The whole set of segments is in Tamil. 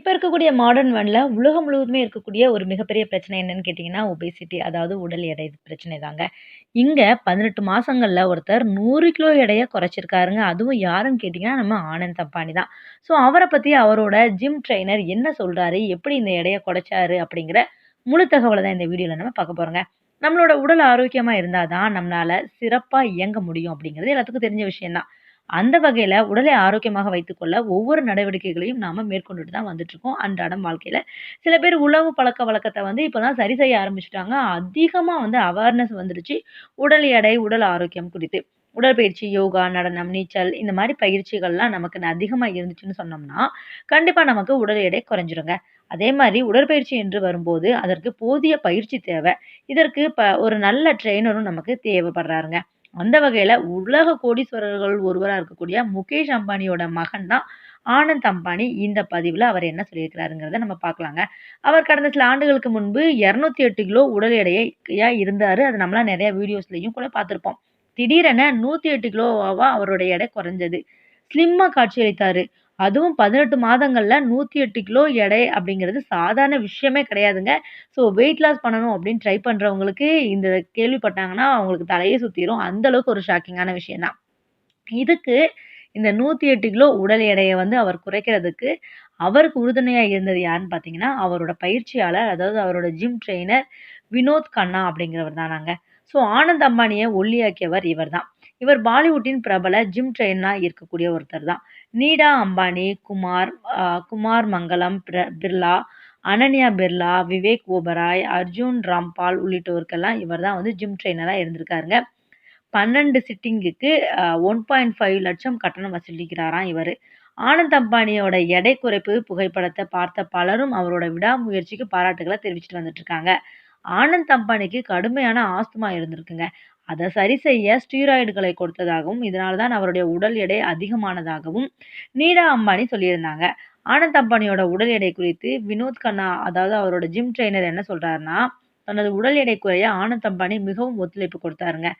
இப்போ இருக்கக்கூடிய மாடர்ன் வேர்ல்டில் உலகம் முழுவதுமே இருக்கக்கூடிய ஒரு மிகப்பெரிய பிரச்சனை என்னன்னு கேட்டிங்கன்னா ஒபேசிட்டி அதாவது உடல் எடை பிரச்சனை தாங்க. இங்கே பதினெட்டு மாதங்களில் ஒருத்தர் நூறு கிலோ எடையை குறைச்சிருக்காருங்க. அதுவும் யாருன்னு கேட்டிங்கன்னா நம்ம ஆனந்த் அம்பானி தான். ஸோ அவரை பற்றி அவரோட ஜிம் ட்ரெய்னர் என்ன சொல்கிறாரு எப்படி இந்த எடையை குறைச்சாரு? அப்படிங்கிற முழு தகவலை தான் இந்த வீடியோவில் நம்ம பார்க்க போகிறோங்க நம்மளோட உடல் ஆரோக்கியமாக இருந்தால் தான் நம்மளால சிறப்பாக இயங்க முடியும் அப்படிங்கிறது எல்லாத்துக்கும் தெரிஞ்ச விஷயம்தான் அந்த வகையில உடலை ஆரோக்கியமாக வைத்துக்கொள்ள ஒவ்வொரு நடவடிக்கைகளையும் நாம மேற்கொண்டுட்டு தான் வந்துட்டுருக்கோம் அன்றாடம் வாழ்க்கையில. சில பேர் உணவு பழக்கவழக்கத்த வந்து இப்ப தான் சரி செய்ய ஆரம்பிச்சுட்டாங்க. அதிகமா வந்து அவேர்னஸ் வந்துடுச்சு உடல் எடை, உடல் ஆரோக்கியம் குறித்து. உடற்பயிற்சி, யோகா, நடனம், நீச்சல் இந்த மாதிரி பயிற்சிகள்லாம் நமக்கு அதிகமாக இருந்துச்சுன்னு சொன்னோம்னா, கண்டிப்பாக நமக்கு உடல் எடை குறைஞ்சிருங்க. அதே மாதிரி உடற்பயிற்சி என்று வரும்போது, அதற்கு போதிய பயிற்சி தேவை இதற்கு ப ஒரு நல்ல ட்ரெயினரும் நமக்கு தேவைப்படுறாருங்க. அந்த வகையில் உலக கோடீஸ்வரர்கள் ஒருவராக இருக்கக்கூடிய முகேஷ் அம்பானியோட மகன் தான் ஆனந்த் அம்பானி. இந்த பதிவில் அவர் என்ன சொல்லியிருக்கிறாருங்கிறத நம்ம பார்க்கலாங்க. அவர் கடந்த சில ஆண்டுகளுக்கு முன்பு 208 கிலோ உடல் எடையாக இருந்தார் அது நம்மளா நிறையா வீடியோஸ்லையும் கூட பார்த்துருப்போம் திடீரென நூற்றி எட்டு கிலோவாக அவருடைய எடை குறைஞ்சது. ஸ்லிம்மாக காட்சியளித்தார் அதுவும் பதினெட்டு மாதங்களில் நூற்றி எட்டு கிலோ எடை அப்படிங்கிறது சாதாரண விஷயமே கிடையாதுங்க. ஸோ வெயிட் லாஸ் பண்ணணும் அப்படின்னு ட்ரை பண்ணுறவங்களுக்கு இந்த கேள்விப்பட்டாங்கன்னா, அவங்களுக்கு தலையே சுற்றிடும் அந்த அளவுக்கு ஒரு ஷாக்கிங்கான விஷயம் தான். இதுக்கு இந்த 108 கிலோ உடல் எடையை வந்து அவர் குறைக்கிறதுக்கு, அவருக்கு உறுதுணையாக இருந்தது யாருன்னு பார்த்தீங்கன்னா, அவரோட பயிற்சியாளர் அதாவது அவரோட ஜிம் ட்ரெயினர் வினோத் கண்ணா அப்படிங்கிறவர் தானாங்க. ஸோ ஆனந்த் அம்பானியை ஒல்லியாக்கியவர் இவர் தான். இவர் பாலிவுட்டின் பிரபல ஜிம் ட்ரெயினாக இருக்கக்கூடிய ஒருத்தர் தான். நீடா அம்பானி, குமார் குமார் மங்கலம் பிர பிர்லா, அனன்யா பிர்லா, விவேக் ஓபராய், அர்ஜுன் ராம்பால் உள்ளிட்டோருக்கெல்லாம் இவர் தான் வந்து ஜிம் ட்ரெயினராக இருந்திருக்காருங்க. 12 சிட்டிங்குக்கு ஒன் பாயிண்ட் ஃபைவ் லட்சம் கட்டணம் வசூலிக்கிறாராம் இவர் ஆனந்த் அம்பானியோட எடை குறைப்பு புகைப்படத்தை பார்த்த பலரும் அவரோட விடாமுயற்சிக்கு பாராட்டுகளை தெரிவிச்சுட்டு வந்துட்டு இருக்காங்க. ஆனந்த் அம்பானிக்கு கடுமையான ஆஸ்துமா இருந்திருக்குங்க. அதை சரி செய்ய ஸ்டீராய்டுகளை கொடுத்ததாகவும், இதனால தான் அவருடைய உடல் எடை அதிகமானதாகவும் நீடா அம்பானி சொல்லியிருந்தாங்க. ஆனந்த் அம்பானியோட உடல் எடை குறித்து வினோத் கண்ணா அதாவது அவரோட ஜிம் ட்ரெய்னர் என்ன சொல்றாருன்னா, தனது உடல் எடை குறைய ஆனந்த் அம்பானி மிகவும் ஒத்துழைப்பு கொடுத்தாருங்க.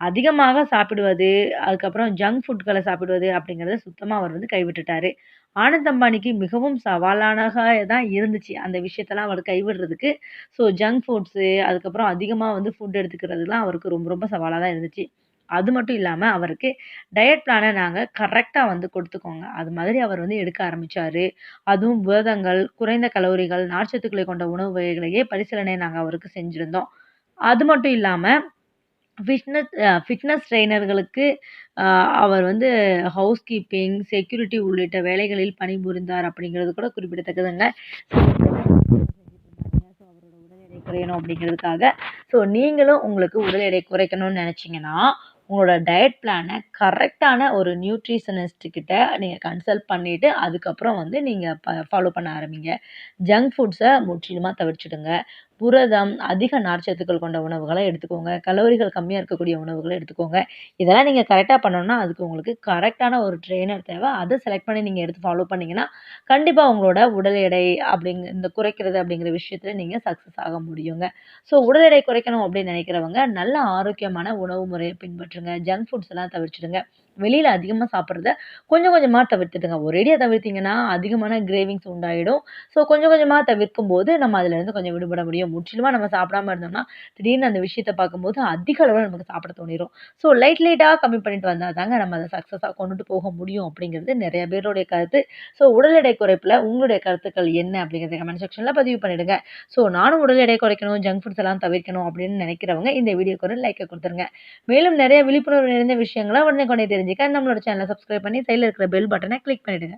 அதிகமாக சாப்பிடுவது, அதுக்கப்புறம் ஜங்க் ஃபுட்களை சாப்பிடுவது அப்படிங்கிறத சுத்தமாக அவர் வந்து கைவிட்டுட்டாரு. ஆனந்த் அம்பானிக்கு மிகவும் சவாலானக தான் இருந்துச்சு. அந்த விஷயத்தெல்லாம் அவர் கைவிடுறதுக்கு. ஸோ ஜங்க் ஃபுட்ஸு அதுக்கப்புறம் அதிகமாக வந்து ஃபுட் எடுத்துக்கிறதுலாம் அவருக்கு ரொம்ப ரொம்ப சவாலாக தான் இருந்துச்சு. அது மட்டும் இல்லாமல் அவருக்கு டயட் பிளானை நாங்கள் கரெக்டாக வந்து கொடுத்துக்கோங்க. அது மாதிரி அவர் வந்து எடுக்க ஆரம்பித்தார் அதுவும் புரதங்கள், குறைந்த கலோரிகள், நார்ச்சத்துக்களை கொண்ட உணவு வகைகளையே பரிசீலனை நாங்கள் அவருக்கு செஞ்சுருந்தோம் அது மட்டும் இல்லாமல் ஃபிட்னஸ் ஃபிட்னஸ் ட்ரெய்னர்களுக்கு அவர் வந்து ஹவுஸ் கீப்பிங், செக்யூரிட்டி உள்ளிட்ட வேலைகளில் பணிபுரிந்தார் அப்படிங்கிறது கூட குறிப்பிடத்தக்கதுங்க. ஸோ அவரோட உடல் எடை குறையணும் அப்படிங்கிறதுக்காக. ஸோ நீங்களும் உங்களுக்கு உடல் எடை குறைக்கணும்னு நினச்சிங்கன்னா உங்களோட டயட் பிளானை கரெக்டான ஒரு நியூட்ரிஷனிஸ்ட்டுக்கிட்ட நீங்கள் கன்சல்ட் பண்ணிவிட்டு அதுக்கப்புறம் வந்து நீங்கள் ப ஃபாலோ பண்ண ஆரம்பிங்க. ஜங்க் ஃபுட்ஸை முற்றிலுமாக தவிர்த்துடுங்க. புரதம், அதிக நார்ச்சத்துக்கள் கொண்ட உணவுகளை எடுத்துக்கோங்க. கலோரிகள் கம்மியாக இருக்கக்கூடிய உணவுகளை எடுத்துக்கோங்க. இதெல்லாம் நீங்கள் கரெக்டாக பண்ணணும்னா, அதுக்கு உங்களுக்கு கரெக்டான ஒரு ட்ரெயினர் தேவை அதை செலக்ட் பண்ணி நீங்கள் எடுத்து ஃபாலோ பண்ணிங்கன்னா கண்டிப்பாக உங்களோட உடல் எடை அப்படிங்க இந்த குறைக்கிறது அப்படிங்கிற விஷயத்தில் நீங்கள் சக்ஸஸ் ஆக முடியுங்க. ஸோ உடல் எடை குறைக்கணும் அப்படின்னு நினைக்கிறவங்க நல்ல ஆரோக்கியமான உணவு முறையை பின்பற்றுங்க. ஜங்க் ஃபுட்ஸ் எல்லாம் தவிர்த்துடுங்க. வெளியில் அதிகமாக சாப்பிட்றத கொஞ்சம் கொஞ்சமாக தவிர்த்துடுங்க. ஒரேடியாக தவிர்த்தீங்கன்னா, அதிகமான கிரேவிங்ஸ் உண்டாயிடும். ஸோ கொஞ்சம் கொஞ்சமாக தவிர்க்கும் போது நம்ம அதுலேருந்து கொஞ்சம் விடுபட முடியும். முற்றிலுமாக நம்ம சாப்பிடாம இருந்தோம்னா, திடீர்னு அந்த விஷயத்த பார்க்கும்போது அதிக அளவில் நமக்கு சாப்பிட தோணிடும் ஸோ லைட் லைட்டாக கம்மி பண்ணிட்டு வந்தால் தாங்க நம்ம அதை சக்ஸஸாக கொண்டுட்டு போக முடியும் அப்படிங்கிறது நிறைய பேருடைய கருத்து. ஸோ உடல் எடை குறைப்பில் உங்களுடைய கருத்துக்கள் என்ன அப்படிங்கிறத கமெண்ட் செக்ஷனில் பதிவு பண்ணிடுங்க. ஸோ நானும் உடல் எடை குறைக்கணும், ஜங்க் ஃபுட்ஸ் எல்லாம் தவிர்க்கணும் அப்படின்னு நினைக்கிறவங்க இந்த வீடியோக்கு ஒரு லைக்கை கொடுத்துருங்க மேலும் நிறைய விழிப்புணர்வு நிறைந்த விஷயங்களை உடனே கொண்டே தெரிஞ்சுக்க நம்மளோட சேனலை சப்ஸ்கிரைப் பண்ணி சைடில் இருக்கிற பெல் பட்டனை கிளிக் பண்ணிடுங்க.